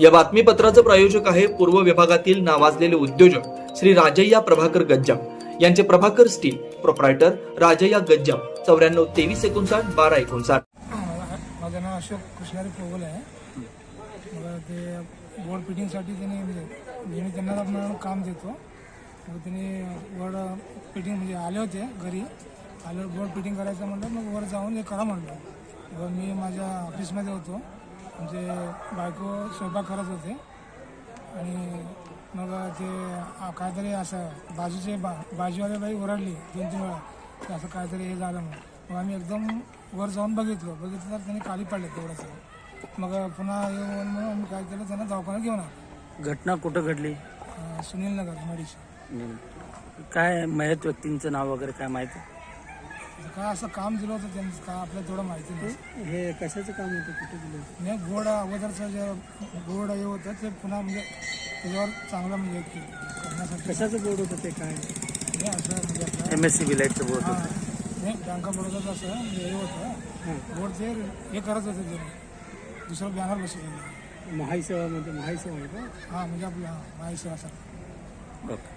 या बातमीपत्राचं प्रायोजक आहे पूर्व विभागातील नावाजलेले उद्योजक श्री राजय्या प्रभाकर गज्जाम. यांचे प्रभाकर स्टील प्रोप्रायटर राजय्या गज्जाम. चौऱ्याण्णव तेवीस एकोणसाठ बारा एकोणसाठ. माझं नाव अशोक कृष्णारी पोगल आहे. मला ते बोर्ड फिटिंगसाठी त्यांनी म्हणजे नेहमी त्यांना आपण काम देतो मग त्यांनी बोर्ड फिटिंग म्हणजे आले होते घरी. आल्यावर बोर्ड फिटिंग करायचं म्हटलं मग वर जाऊन हे करा म्हटलं मग मी माझ्या ऑफिसमध्ये होतो. म्हणजे बायको स्वयंपाक करत होते. आणि मग ते काहीतरी असं बाजूचे बा बाजूवाले बाई ओरडली दोन तीन वेळा. की असं काहीतरी हे झालं म्हणून. मग आम्ही एकदम वर जाऊन बघितलं. बघितलं तर त्यांनी खाली पडले तेवढंच. मग पुन्हा येऊन म्हणून आम्ही काय केलं त्यांना दवाखान्यात घेऊन आलो. घटना कुठं घडली? सुनील नगर मडीशी. काय मयत व्यक्तींचं नाव वगैरे काय माहिती? काय असं काम दिलं होतं त्यांचं? काय आपल्याला थोडं माहिती नाही. हे कशाचं काम होतं? कुठे दिलं नाही गोड अगोदरचं जे गोड हे होतं ते पुन्हा म्हणजे त्याच्यावर चांगलं म्हणजे हे करण्यासाठी. कशाचं बोर्ड होतं ते काय? नाही असं म्हणजे आपलं एम एस सी बी लाईटचं बोर्ड हां. होतं. नाही बँका बरोबर असं म्हणजे हे होतं. गोड ते हे करत होते ते. दुसरं बॅनर बसवत होते महाई सेवामध्ये महाई सेवा आहे का? हां म्हणजे आपलं माहिती असं okay.